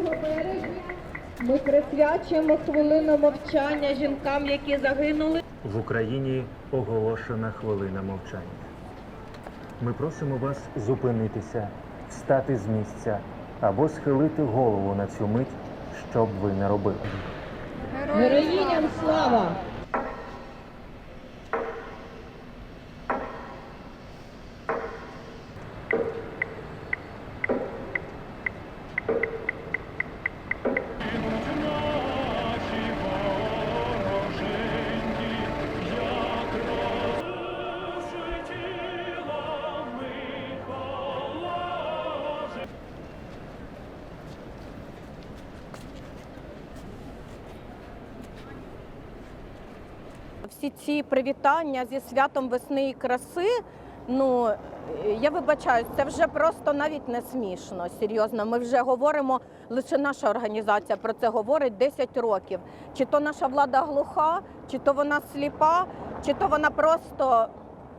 Берега ми присвячуємо хвилину мовчання жінкам, які загинули. В Україні оголошена хвилина мовчання. Ми просимо вас зупинитися, встати з місця або схилити голову на цю мить, що б ви не робили. Героїням слава! Всі ці привітання зі святом весни і краси. Ну я вибачаюсь, це вже просто навіть не смішно. Серйозно. Ми вже говоримо, лише наша організація про це говорить 10 років. Чи то наша влада глуха, чи то вона сліпа, чи то вона просто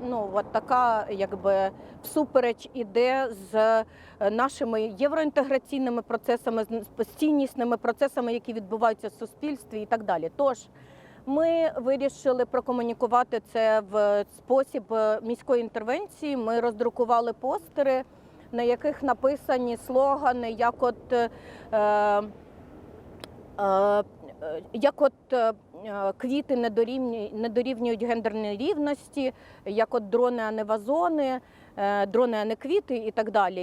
ну от така, якби всупереч іде з е, нашими євроінтеграційними процесами, з ціннісними процесами, які відбуваються в суспільстві, і так далі. Тож. Ми вирішили прокомунікувати це в спосіб е, міської інтервенції. Ми роздрукували постери, на яких написані слогани, як от, е, е, е, як от е, квіти не дорівнюють, не дорівнюють гендерній рівності, як от дрони, а не вазони, дрони, а не квіти і так далі.